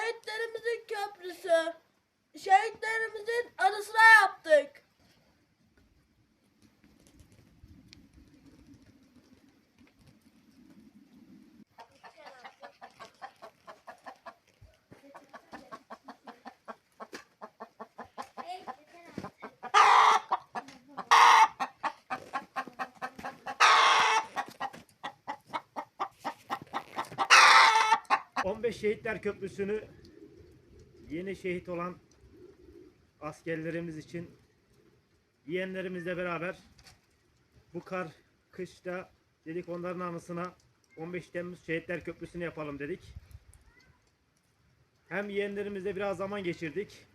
şehitlerimizin köprüsü. Şehitlerimizin anısına yaptık. 15 Şehitler Köprüsü'nü yeni şehit olan askerlerimiz için yeğenlerimizle beraber bu kar kışta dedik onların anısına 15 Temmuz Şehitler Köprüsü'nü yapalım dedik. Hem yeğenlerimizle biraz zaman geçirdik.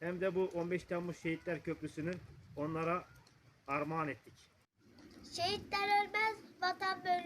Hem de bu 15 Temmuz Şehitler Köprüsü'nü onlara armağan ettik. Şehitler ölmez, vatan bölünmez.